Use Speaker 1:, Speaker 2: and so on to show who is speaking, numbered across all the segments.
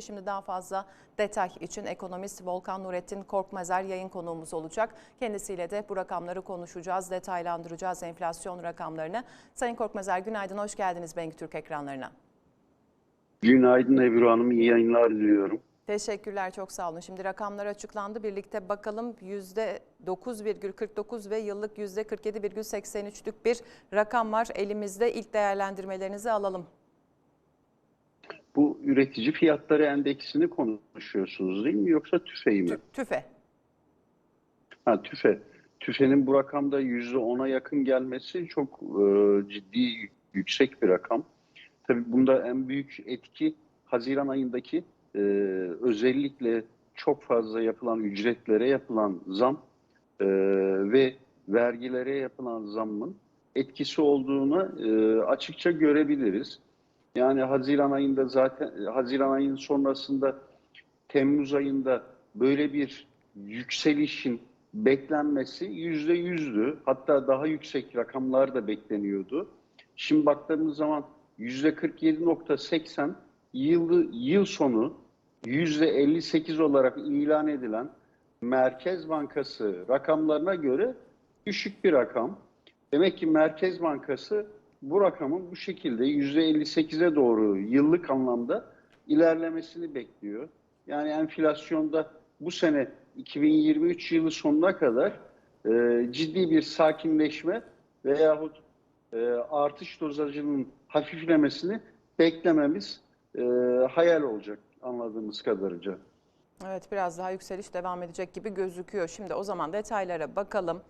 Speaker 1: Şimdi daha fazla detay için ekonomist Volkan Nurettin Korkmazer yayın konuğumuz olacak. Kendisiyle de bu rakamları konuşacağız, detaylandıracağız enflasyon rakamlarını. Sayın Korkmazer günaydın, hoş geldiniz Bengi Türk ekranlarına.
Speaker 2: Günaydın Ebru Hanım, iyi yayınlar diliyorum.
Speaker 1: Teşekkürler, çok sağ olun. Şimdi rakamlar açıklandı. Birlikte bakalım %9,49 ve yıllık %47,83'lük bir rakam var elimizde. İlk değerlendirmelerinizi alalım.
Speaker 2: Bu üretici fiyatları endeksini konuşuyorsunuz değil mi yoksa tüfeği mi?
Speaker 1: Tü- TÜFE.
Speaker 2: Ha tüfe. Tüfenin bu rakamda %10'a yakın gelmesi çok e, ciddi yüksek bir rakam. Tabii bunda en büyük etki Haziran ayındaki e, özellikle çok fazla yapılan ücretlere yapılan zam e, ve vergilere yapılan zammın etkisi olduğunu e, açıkça görebiliriz. Yani Haziran ayında zaten Haziran ayının sonrasında Temmuz ayında böyle bir yükselişin beklenmesi yüzde yüzdü. Hatta daha yüksek rakamlar da bekleniyordu. Şimdi baktığımız zaman yüzde 47.80 yıl, yıl sonu yüzde 58 olarak ilan edilen Merkez Bankası rakamlarına göre düşük bir rakam. Demek ki Merkez Bankası bu rakamın bu şekilde %58'e doğru yıllık anlamda ilerlemesini bekliyor. Yani enflasyonda bu sene 2023 yılı sonuna kadar e, ciddi bir sakinleşme veyahut e, artış dozajının hafiflemesini beklememiz e, hayal olacak anladığımız kadarıyla.
Speaker 1: Evet biraz daha yükseliş devam edecek gibi gözüküyor. Şimdi o zaman detaylara bakalım.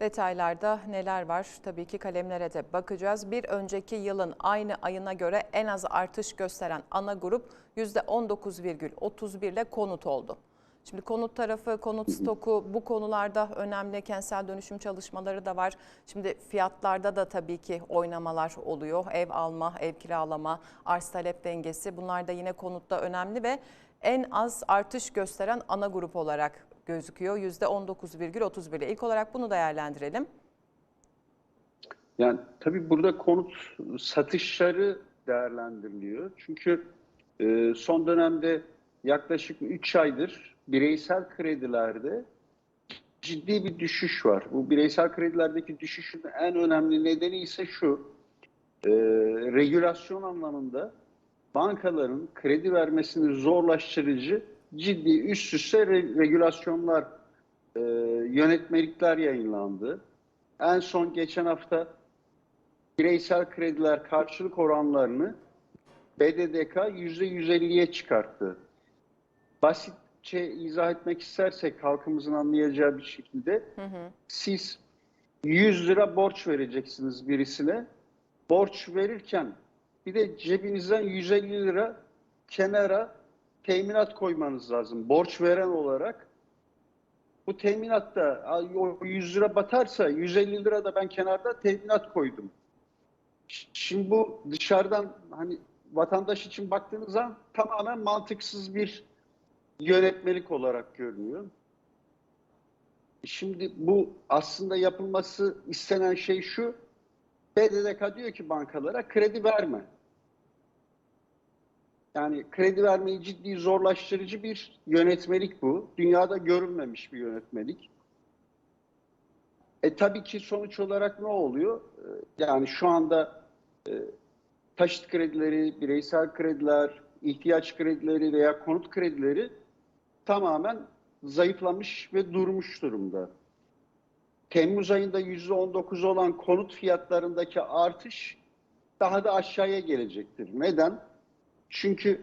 Speaker 1: Detaylarda neler var? Tabii ki kalemlere de bakacağız. Bir önceki yılın aynı ayına göre en az artış gösteren ana grup %19,31 ile konut oldu. Şimdi konut tarafı, konut stoku bu konularda önemli kentsel dönüşüm çalışmaları da var. Şimdi fiyatlarda da tabii ki oynamalar oluyor. Ev alma, ev kiralama, arz talep dengesi bunlar da yine konutta önemli ve en az artış gösteren ana grup olarak gözüküyor. %19,31. İlk olarak bunu değerlendirelim.
Speaker 2: Yani tabii burada konut satışları değerlendiriliyor. Çünkü e, son dönemde yaklaşık 3 aydır bireysel kredilerde ciddi bir düşüş var. Bu bireysel kredilerdeki düşüşün en önemli nedeni ise şu. E, regülasyon anlamında bankaların kredi vermesini zorlaştırıcı ciddi üst üste re- regülasyonlar, e, yönetmelikler yayınlandı. En son geçen hafta bireysel krediler karşılık oranlarını BDDK %150'ye çıkarttı. Basitçe izah etmek istersek halkımızın anlayacağı bir şekilde siz 100 lira borç vereceksiniz birisine. Borç verirken bir de cebinizden 150 lira kenara teminat koymanız lazım. Borç veren olarak bu teminatta o 100 lira batarsa 150 lira da ben kenarda teminat koydum. Şimdi bu dışarıdan hani vatandaş için baktığınız zaman tamamen mantıksız bir yönetmelik olarak görünüyor. Şimdi bu aslında yapılması istenen şey şu. BDDK diyor ki bankalara kredi verme. Yani kredi vermeyi ciddi zorlaştırıcı bir yönetmelik bu. Dünyada görülmemiş bir yönetmelik. E tabii ki sonuç olarak ne oluyor? E, Yani şu anda e, taşıt kredileri, bireysel krediler, ihtiyaç kredileri veya konut kredileri tamamen zayıflamış ve durmuş durumda. Temmuz ayında %19 olan konut fiyatlarındaki artış daha da aşağıya gelecektir. Neden? Çünkü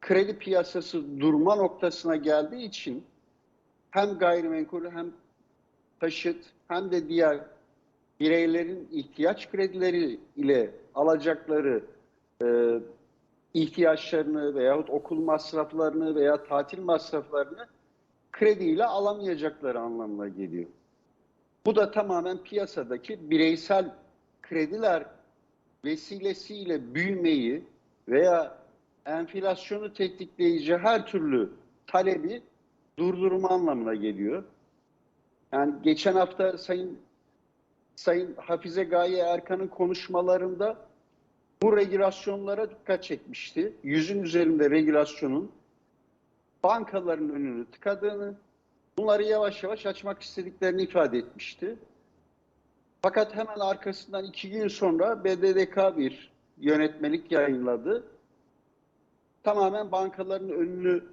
Speaker 2: kredi piyasası durma noktasına geldiği için hem gayrimenkul hem taşıt hem de diğer bireylerin ihtiyaç kredileri ile alacakları e, ihtiyaçlarını veyahut okul masraflarını veya tatil masraflarını krediyle alamayacakları anlamına geliyor. Bu da tamamen piyasadaki bireysel krediler vesilesiyle büyümeyi veya enflasyonu tetikleyici her türlü talebi durdurma anlamına geliyor. Yani geçen hafta Sayın Sayın Hafize Gaye Erkan'ın konuşmalarında bu regülasyonlara dikkat çekmişti. Yüzün üzerinde regülasyonun bankaların önünü tıkadığını, bunları yavaş yavaş açmak istediklerini ifade etmişti. Fakat hemen arkasından iki gün sonra BDDK bir yönetmelik yayınladı. Tamamen bankaların önünü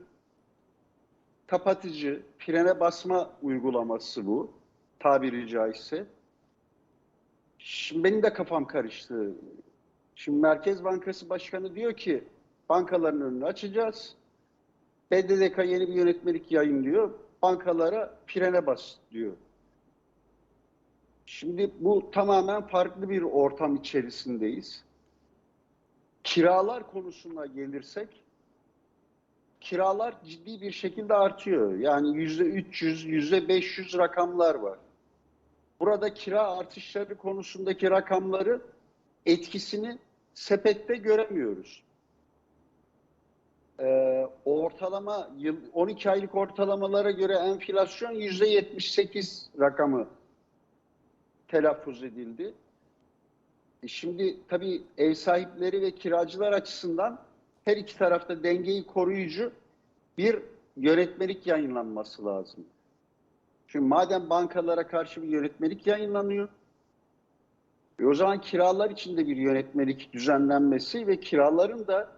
Speaker 2: kapatıcı, frene basma uygulaması bu tabiri caizse. Şimdi benim de kafam karıştı. Şimdi Merkez Bankası Başkanı diyor ki bankaların önünü açacağız. BDDK yeni bir yönetmelik yayınlıyor. Bankalara frene bas diyor. Şimdi bu tamamen farklı bir ortam içerisindeyiz. Kiralar konusuna gelirsek, kiralar ciddi bir şekilde artıyor. Yani yüzde 300, yüzde 500 rakamlar var. Burada kira artışları konusundaki rakamları etkisini sepette göremiyoruz. Ee, ortalama yıl 12 aylık ortalamalara göre enflasyon yüzde 78 rakamı telaffuz edildi. E Şimdi tabii ev sahipleri ve kiracılar açısından her iki tarafta dengeyi koruyucu bir yönetmelik yayınlanması lazım. Çünkü madem bankalara karşı bir yönetmelik yayınlanıyor, e o zaman kiralar için de bir yönetmelik düzenlenmesi ve kiraların da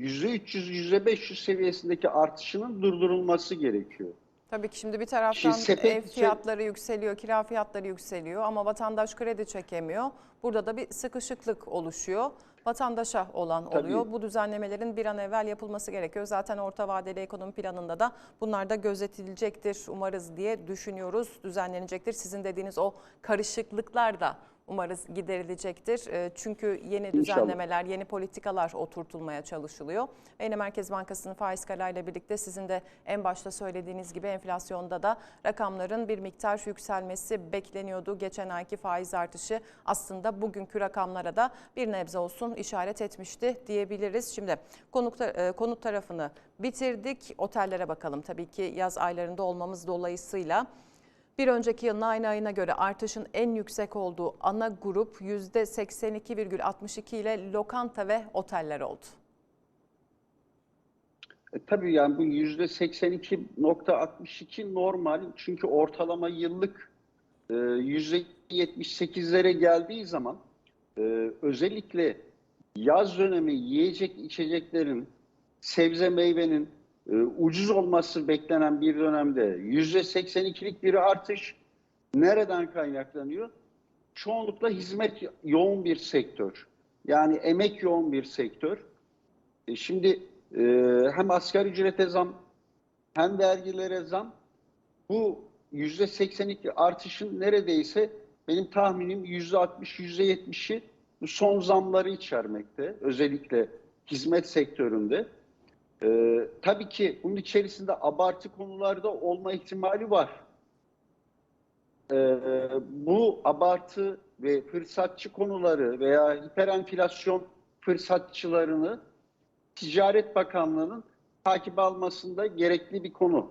Speaker 2: %300, %500 seviyesindeki artışının durdurulması gerekiyor.
Speaker 1: Tabii ki şimdi bir taraftan
Speaker 2: Şimdi sepet-
Speaker 1: ev fiyatları yükseliyor, kira fiyatları yükseliyor ama vatandaş kredi çekemiyor. Burada da bir sıkışıklık oluşuyor. Vatandaşa olan
Speaker 2: Tabii.
Speaker 1: oluyor. Bu düzenlemelerin bir an evvel yapılması gerekiyor. Zaten orta vadeli ekonomi planında da bunlar da gözetilecektir umarız diye düşünüyoruz. Düzenlenecektir. Sizin dediğiniz o karışıklıklar da umarız giderilecektir. E, Çünkü yeni
Speaker 2: İnşallah.
Speaker 1: düzenlemeler, yeni politikalar oturtulmaya çalışılıyor. Ve yine Merkez Bankası'nın faiz kararıyla birlikte sizin de en başta söylediğiniz gibi enflasyonda da rakamların bir miktar yükselmesi bekleniyordu. Geçen ayki faiz artışı aslında bugünkü rakamlara da bir nebze olsun işaret etmişti diyebiliriz. Şimdi konuk, e, konut tarafını bitirdik. Otellere bakalım. Tabii ki yaz aylarında olmamız dolayısıyla bir önceki yılın aynı ayına göre artışın en yüksek olduğu ana grup %82,62 ile lokanta ve oteller oldu.
Speaker 2: E, tabii yani bu yüzde 82.62 normal çünkü ortalama yıllık e, yüzde 78'lere geldiği zaman e, özellikle yaz dönemi yiyecek içeceklerin sebze meyvenin e, ucuz olması beklenen bir dönemde yüzde 82'lik bir artış nereden kaynaklanıyor? Çoğunlukla hizmet yoğun bir sektör. Yani emek yoğun bir sektör. E şimdi e, hem asgari ücrete zam hem vergilere zam bu yüzde 82 artışın neredeyse benim tahminim yüzde 60 yüzde 70'i bu son zamları içermekte. Özellikle hizmet sektöründe. E, tabii ki bunun içerisinde abartı konularda olma ihtimali var. E, bu abartı ve fırsatçı konuları veya hiperenflasyon fırsatçılarını Ticaret Bakanlığı'nın takip almasında gerekli bir konu.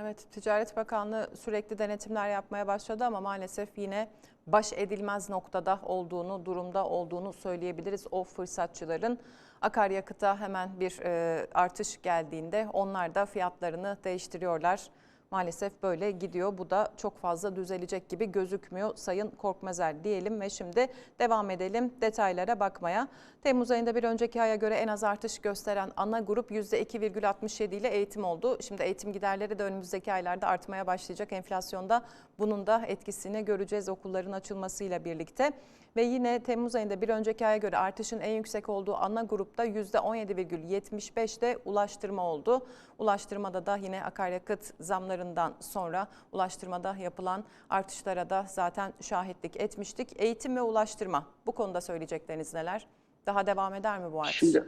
Speaker 1: Evet, Ticaret Bakanlığı sürekli denetimler yapmaya başladı ama maalesef yine baş edilmez noktada olduğunu, durumda olduğunu söyleyebiliriz. O fırsatçıların akaryakıta hemen bir e, artış geldiğinde onlar da fiyatlarını değiştiriyorlar. Maalesef böyle gidiyor. Bu da çok fazla düzelecek gibi gözükmüyor Sayın Korkmazer diyelim ve şimdi devam edelim detaylara bakmaya. Temmuz ayında bir önceki aya göre en az artış gösteren ana grup %2,67 ile eğitim oldu. Şimdi eğitim giderleri de önümüzdeki aylarda artmaya başlayacak. Enflasyonda bunun da etkisini göreceğiz okulların açılmasıyla birlikte. Ve yine Temmuz ayında bir önceki aya göre artışın en yüksek olduğu ana grupta %17,75'de ulaştırma oldu. Ulaştırmada da yine akaryakıt zamlarından sonra ulaştırmada yapılan artışlara da zaten şahitlik etmiştik. Eğitim ve ulaştırma bu konuda söyleyecekleriniz neler? Daha devam eder mi bu artış?
Speaker 2: Şimdi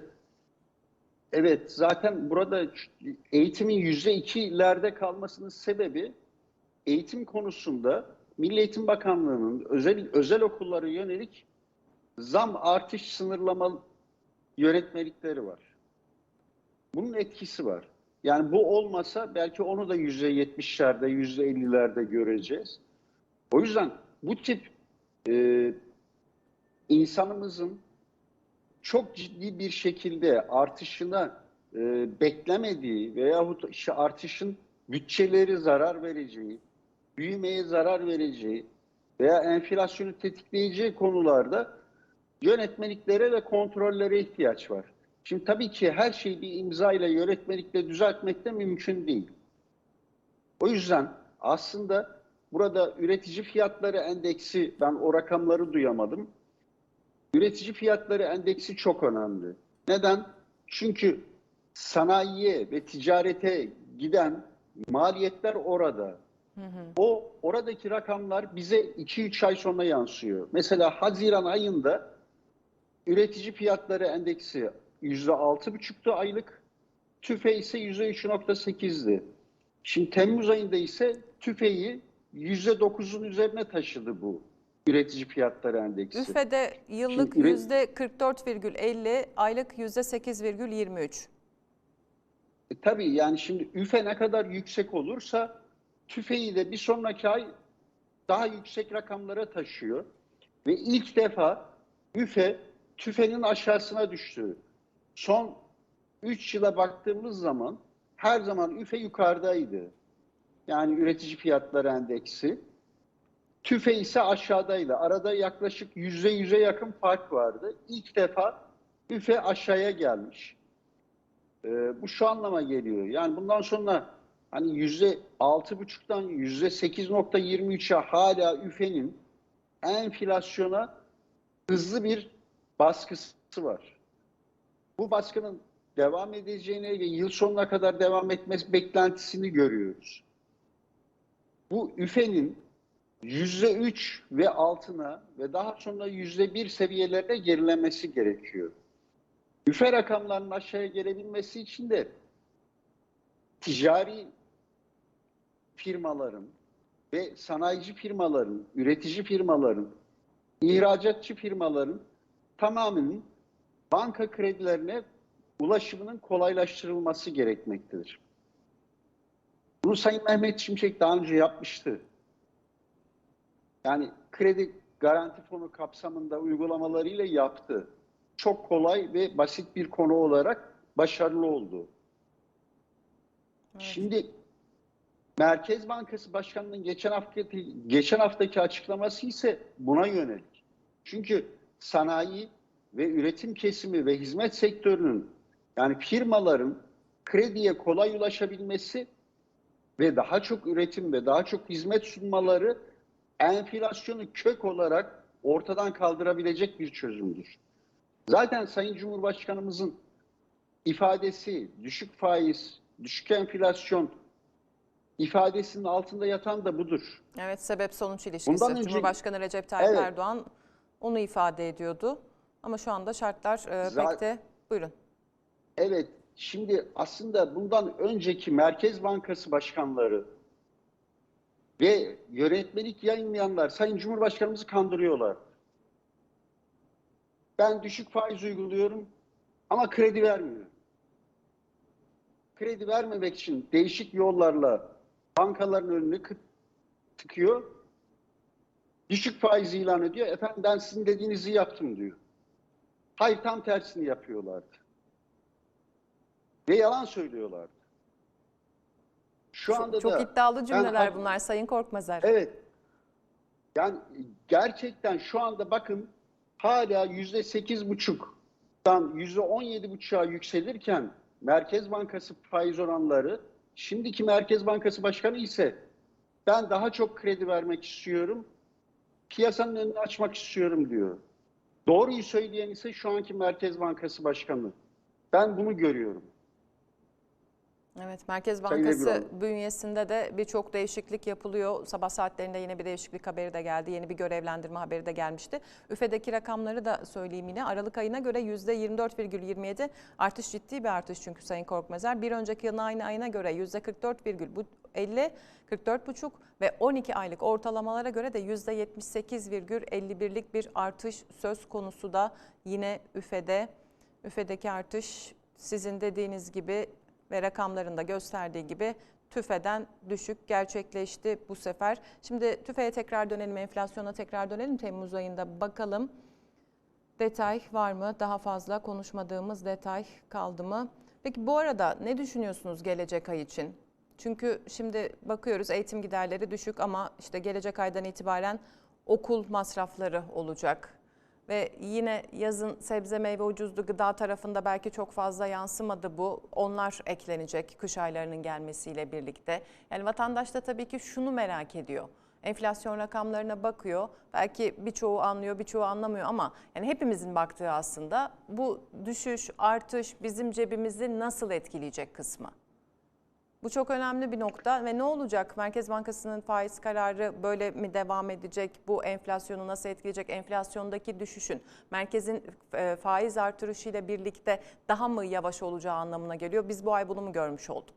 Speaker 2: evet zaten burada eğitimin yüzde ikilerde kalmasının sebebi eğitim konusunda Milli Eğitim Bakanlığı'nın özel özel okullara yönelik zam artış sınırlama yönetmelikleri var. Bunun etkisi var. Yani bu olmasa belki onu da yüzde yetmişlerde, yüzde ellilerde göreceğiz. O yüzden bu tip e, insanımızın çok ciddi bir şekilde artışına e, beklemediği veyahut artışın bütçeleri zarar vereceği, büyümeye zarar vereceği veya enflasyonu tetikleyeceği konularda yönetmeliklere ve kontrollere ihtiyaç var. Şimdi tabii ki her şeyi bir imza ile yönetmelikle düzeltmek de mümkün değil. O yüzden aslında burada üretici fiyatları endeksi, ben o rakamları duyamadım. Üretici fiyatları endeksi çok önemli. Neden? Çünkü sanayiye ve ticarete giden maliyetler orada. O oradaki rakamlar bize 2-3 ay sonra yansıyor. Mesela Haziran ayında üretici fiyatları endeksi %6,5'tu aylık. TÜFE ise %3,8'di. Şimdi Temmuz ayında ise TÜFE'yi %9'un üzerine taşıdı bu üretici fiyatları endeksi.
Speaker 1: Üfe'de yıllık
Speaker 2: Şimdi üre-
Speaker 1: yüzde 44,50, aylık yüzde 8,23.
Speaker 2: E, tabii yani şimdi üfe ne kadar yüksek olursa tüfeği de bir sonraki ay daha yüksek rakamlara taşıyor. Ve ilk defa üfe tüfenin aşağısına düştü. Son 3 yıla baktığımız zaman her zaman üfe yukarıdaydı. Yani üretici fiyatları endeksi. TÜFE ise aşağıdaydı. Arada yaklaşık yüzde yüze yakın fark vardı. İlk defa üfe aşağıya gelmiş. Ee, bu şu anlama geliyor. Yani bundan sonra hani yüzde altı buçuktan yüzde sekiz nokta yirmi üçe hala üfenin enflasyona hızlı bir baskısı var. Bu baskının devam edeceğini ve yıl sonuna kadar devam etmesi beklentisini görüyoruz. Bu üfenin yüzde üç ve altına ve daha sonra yüzde bir seviyelerine gerilemesi gerekiyor. Üfe rakamlarının aşağıya gelebilmesi için de ticari firmaların ve sanayici firmaların, üretici firmaların, ihracatçı firmaların tamamının banka kredilerine ulaşımının kolaylaştırılması gerekmektedir. Bunu Sayın Mehmet Şimşek daha önce yapmıştı. Yani kredi garanti fonu kapsamında uygulamalarıyla yaptı. Çok kolay ve basit bir konu olarak başarılı oldu. Şimdi Merkez Bankası Başkanı'nın geçen haftaki geçen haftaki açıklaması ise buna yönelik. Çünkü sanayi ve üretim kesimi ve hizmet sektörünün yani firmaların krediye kolay ulaşabilmesi ve daha çok üretim ve daha çok hizmet sunmaları enflasyonu kök olarak ortadan kaldırabilecek bir çözümdür. Zaten Sayın Cumhurbaşkanımızın ifadesi düşük faiz, düşük enflasyon ifadesinin altında yatan da budur.
Speaker 1: Evet sebep sonuç ilişkisi.
Speaker 2: Bundan önce-
Speaker 1: Cumhurbaşkanı Recep Tayyip
Speaker 2: Evet.
Speaker 1: Erdoğan onu ifade ediyordu. Ama şu anda şartlar e, pek de buyurun.
Speaker 2: Evet, şimdi aslında bundan önceki Merkez Bankası başkanları ve yönetmelik yayınlayanlar Sayın Cumhurbaşkanımızı kandırıyorlar. Ben düşük faiz uyguluyorum ama kredi vermiyor. Kredi vermemek için değişik yollarla bankaların önünü kı- tıkıyor. Düşük faiz ilan ediyor. Efendim ben sizin dediğinizi yaptım diyor. Hayır tam tersini yapıyorlardı. Ve yalan söylüyorlardı. Şu
Speaker 1: Çok,
Speaker 2: anda
Speaker 1: çok
Speaker 2: da
Speaker 1: iddialı cümleler
Speaker 2: Ben-
Speaker 1: bunlar Sayın Korkmazer.
Speaker 2: Evet. Yani gerçekten şu anda bakın hala yüzde sekiz buçuktan yüzde on yedi buçuğa yükselirken Merkez Bankası faiz oranları şimdiki Merkez Bankası Başkanı ise ben daha çok kredi vermek istiyorum. Piyasanın önünü açmak istiyorum diyor. Doğruyu söyleyen ise şu anki Merkez Bankası Başkanı. Ben bunu görüyorum.
Speaker 1: Evet, Merkez Bankası bünyesinde de birçok değişiklik yapılıyor. Sabah saatlerinde yine bir değişiklik haberi de geldi. Yeni bir görevlendirme haberi de gelmişti. Üfedeki rakamları da söyleyeyim yine. Aralık ayına göre %24,27 artış ciddi bir artış çünkü Sayın Korkmazer. Bir önceki yılın aynı ayına göre %44,50, 44,5 ve 12 aylık ortalamalara göre de %78,51'lik bir artış söz konusu da yine Üfe'de. Üfe'deki artış sizin dediğiniz gibi ve rakamlarında gösterdiği gibi TÜFE'den düşük gerçekleşti bu sefer. Şimdi TÜFE'ye tekrar dönelim, enflasyona tekrar dönelim. Temmuz ayında bakalım. detay var mı? Daha fazla konuşmadığımız detay kaldı mı? Peki bu arada ne düşünüyorsunuz gelecek ay için? Çünkü şimdi bakıyoruz eğitim giderleri düşük ama işte gelecek aydan itibaren okul masrafları olacak. Ve yine yazın sebze meyve ucuzdu gıda tarafında belki çok fazla yansımadı bu. Onlar eklenecek kış aylarının gelmesiyle birlikte. Yani vatandaş da tabii ki şunu merak ediyor. Enflasyon rakamlarına bakıyor. Belki birçoğu anlıyor, birçoğu anlamıyor ama yani hepimizin baktığı aslında bu düşüş, artış bizim cebimizi nasıl etkileyecek kısmı. Bu çok önemli bir nokta ve ne olacak? Merkez Bankası'nın faiz kararı böyle mi devam edecek? Bu enflasyonu nasıl etkileyecek? Enflasyondaki düşüşün merkezin e, faiz artırışıyla birlikte daha mı yavaş olacağı anlamına geliyor? Biz bu ay bunu mu görmüş olduk?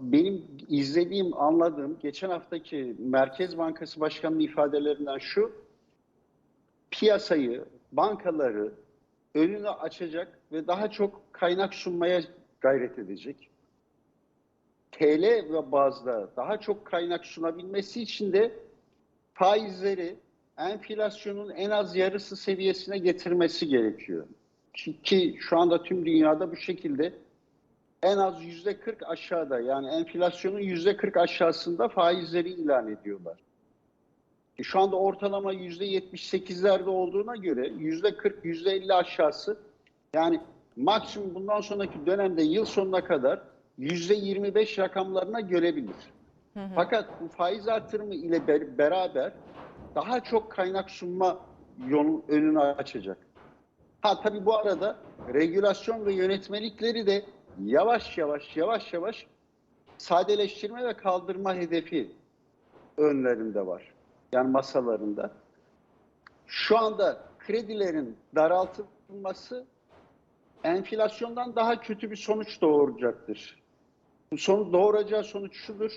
Speaker 2: Benim izlediğim, anladığım geçen haftaki Merkez Bankası Başkanı'nın ifadelerinden şu, piyasayı, bankaları önünü açacak ve daha çok kaynak sunmaya gayret edecek. TL ve bazda daha çok kaynak sunabilmesi için de faizleri enflasyonun en az yarısı seviyesine getirmesi gerekiyor. Ki, şu anda tüm dünyada bu şekilde en az yüzde 40 aşağıda yani enflasyonun yüzde 40 aşağısında faizleri ilan ediyorlar. E şu anda ortalama yüzde 78'lerde olduğuna göre yüzde 40, yüzde 50 aşağısı yani maksimum bundan sonraki dönemde yıl sonuna kadar yüzde 25 rakamlarına görebilir. Fakat bu faiz artırımı ile ber- beraber daha çok kaynak sunma yolun önünü açacak. Ha tabii bu arada regülasyon ve yönetmelikleri de yavaş yavaş yavaş yavaş sadeleştirme ve kaldırma hedefi önlerinde var. Yani masalarında. Şu anda kredilerin daraltılması enflasyondan daha kötü bir sonuç doğuracaktır. Bu sonu doğuracağı sonuç şudur.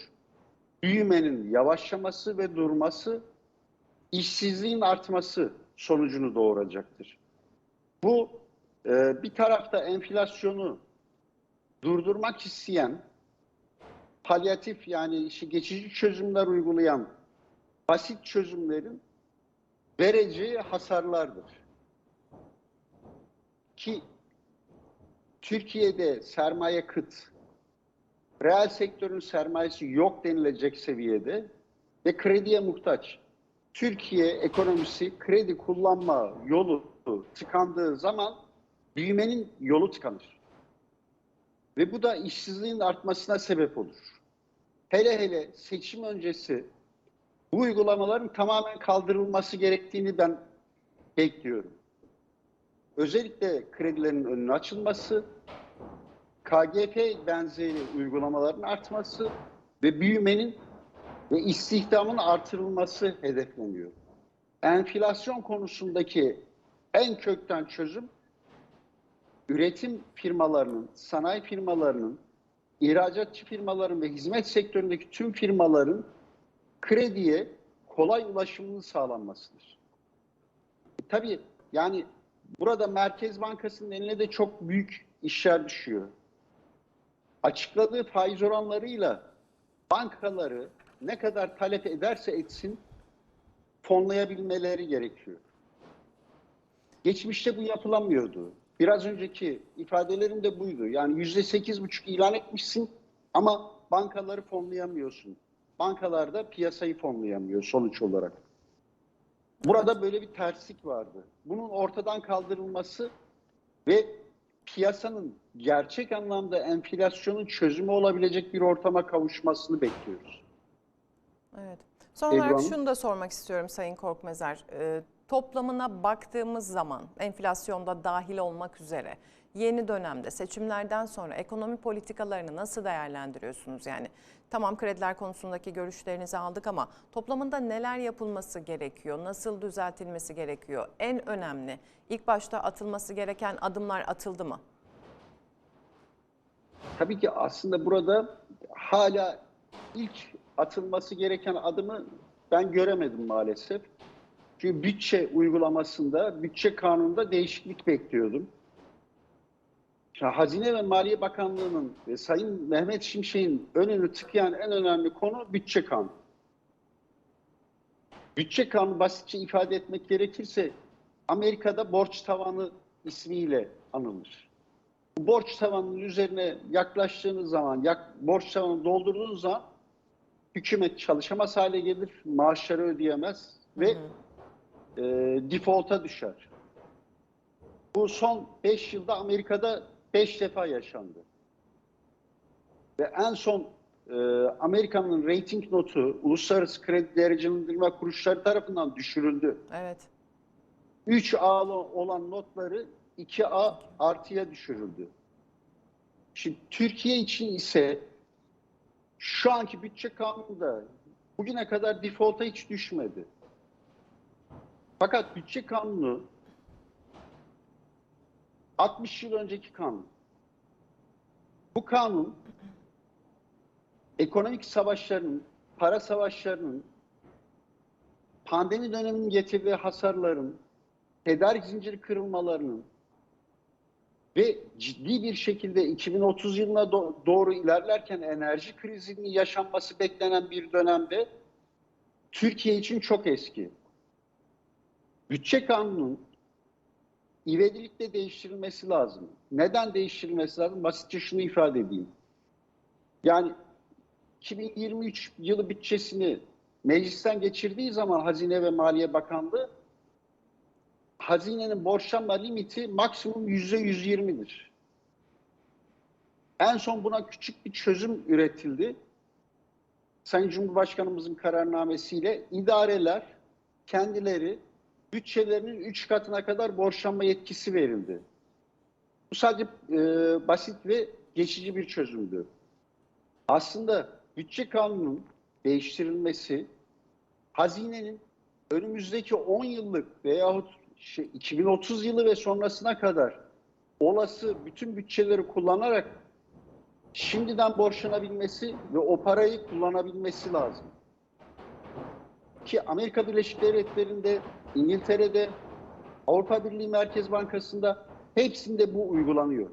Speaker 2: Büyümenin yavaşlaması ve durması, işsizliğin artması sonucunu doğuracaktır. Bu e, bir tarafta enflasyonu durdurmak isteyen, palyatif yani işi geçici çözümler uygulayan basit çözümlerin vereceği hasarlardır. Ki Türkiye'de sermaye kıt, reel sektörün sermayesi yok denilecek seviyede ve krediye muhtaç. Türkiye ekonomisi kredi kullanma yolu tıkandığı zaman büyümenin yolu tıkanır. Ve bu da işsizliğin artmasına sebep olur. Hele hele seçim öncesi bu uygulamaların tamamen kaldırılması gerektiğini ben bekliyorum. Özellikle kredilerin önünün açılması, KGP benzeri uygulamaların artması ve büyümenin ve istihdamın artırılması hedefleniyor. Enflasyon konusundaki en kökten çözüm üretim firmalarının, sanayi firmalarının, ihracatçı firmaların ve hizmet sektöründeki tüm firmaların krediye kolay ulaşımının sağlanmasıdır. Tabii yani burada Merkez Bankası'nın eline de çok büyük işler düşüyor. Açıkladığı faiz oranlarıyla bankaları ne kadar talep ederse etsin fonlayabilmeleri gerekiyor. Geçmişte bu yapılamıyordu. Biraz önceki ifadelerim de buydu. Yani yüzde sekiz buçuk ilan etmişsin ama bankaları fonlayamıyorsun. Bankalar da piyasayı fonlayamıyor sonuç olarak. Burada böyle bir terslik vardı. Bunun ortadan kaldırılması ve piyasanın gerçek anlamda enflasyonun çözümü olabilecek bir ortama kavuşmasını bekliyoruz.
Speaker 1: Evet. Son olarak
Speaker 2: Ebru
Speaker 1: şunu da sormak istiyorum Sayın Korkmezer. Ee, toplamına baktığımız zaman enflasyonda dahil olmak üzere yeni dönemde seçimlerden sonra ekonomi politikalarını nasıl değerlendiriyorsunuz? Yani tamam krediler konusundaki görüşlerinizi aldık ama toplamında neler yapılması gerekiyor? Nasıl düzeltilmesi gerekiyor? En önemli ilk başta atılması gereken adımlar atıldı mı?
Speaker 2: Tabii ki aslında burada hala ilk atılması gereken adımı ben göremedim maalesef. Çünkü bütçe uygulamasında, bütçe kanununda değişiklik bekliyordum. Şimdi Hazine ve Maliye Bakanlığı'nın ve Sayın Mehmet Şimşek'in önünü tıkayan en önemli konu bütçe kanunu. Bütçe kanunu basitçe ifade etmek gerekirse Amerika'da borç tavanı ismiyle anılır. Bu borç tavanının üzerine yaklaştığınız zaman, yak, borç tavanını doldurduğunuz zaman hükümet çalışamaz hale gelir, maaşları ödeyemez ve e, default'a düşer. Bu son 5 yılda Amerika'da 5 defa yaşandı. Ve en son e, Amerika'nın rating notu Uluslararası Kredi Derecelendirme Kuruluşları tarafından düşürüldü.
Speaker 1: Evet.
Speaker 2: 3A olan notları 2A artıya düşürüldü. Şimdi Türkiye için ise şu anki bütçe kanununda bugüne kadar default'a hiç düşmedi. Fakat bütçe kanunu 60 yıl önceki kanun. Bu kanun ekonomik savaşların, para savaşlarının, pandemi döneminin getirdiği hasarların, tedarik zinciri kırılmalarının ve ciddi bir şekilde 2030 yılına do- doğru ilerlerken enerji krizinin yaşanması beklenen bir dönemde Türkiye için çok eski. Bütçe kanunun ivedilikle değiştirilmesi lazım. Neden değiştirilmesi lazım? Basitçe şunu ifade edeyim. Yani 2023 yılı bütçesini meclisten geçirdiği zaman Hazine ve Maliye Bakanlığı hazinenin borçlanma limiti maksimum yüzde 120'dir. En son buna küçük bir çözüm üretildi. Sayın Cumhurbaşkanımızın kararnamesiyle idareler kendileri bütçelerinin 3 katına kadar borçlanma yetkisi verildi. Bu sadece e, basit ve geçici bir çözümdü. Aslında bütçe kanunun değiştirilmesi hazinenin önümüzdeki 10 yıllık veyahut şey, 2030 yılı ve sonrasına kadar olası bütün bütçeleri kullanarak şimdiden borçlanabilmesi ve o parayı kullanabilmesi lazım. Ki Amerika Birleşik Devletleri'nde, İngiltere'de, Avrupa Birliği Merkez Bankası'nda hepsinde bu uygulanıyor.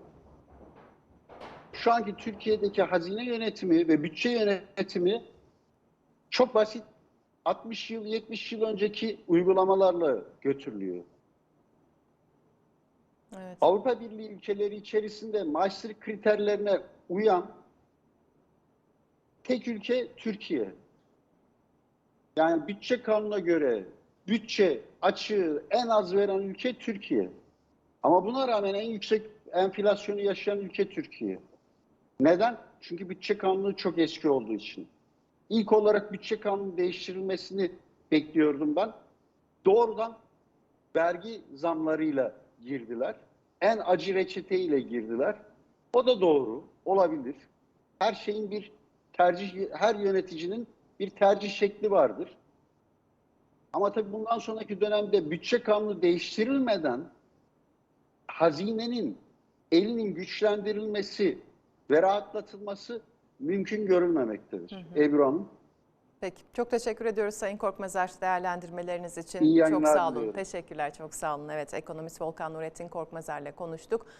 Speaker 2: Şu anki Türkiye'deki hazine yönetimi ve bütçe yönetimi çok basit 60 yıl, 70 yıl önceki uygulamalarla götürülüyor.
Speaker 1: Evet.
Speaker 2: Avrupa Birliği ülkeleri içerisinde Maastricht kriterlerine uyan tek ülke Türkiye. Yani bütçe kanununa göre bütçe açığı en az veren ülke Türkiye. Ama buna rağmen en yüksek enflasyonu yaşayan ülke Türkiye. Neden? Çünkü bütçe kanunu çok eski olduğu için. İlk olarak bütçe kanunu değiştirilmesini bekliyordum ben. Doğrudan vergi zamlarıyla girdiler. En acı reçeteyle girdiler. O da doğru, olabilir. Her şeyin bir tercih, her yöneticinin bir tercih şekli vardır. Ama tabii bundan sonraki dönemde bütçe kanunu değiştirilmeden hazinenin elinin güçlendirilmesi ve rahatlatılması mümkün görülmemektedir. Ebru Hanım.
Speaker 1: Peki. Çok teşekkür ediyoruz Sayın Korkmazer değerlendirmeleriniz için.
Speaker 2: İyi
Speaker 1: çok sağ olun.
Speaker 2: diliyorum.
Speaker 1: Teşekkürler. Çok sağ olun. Evet, ekonomist Volkan Nurettin Korkmazer'le konuştuk.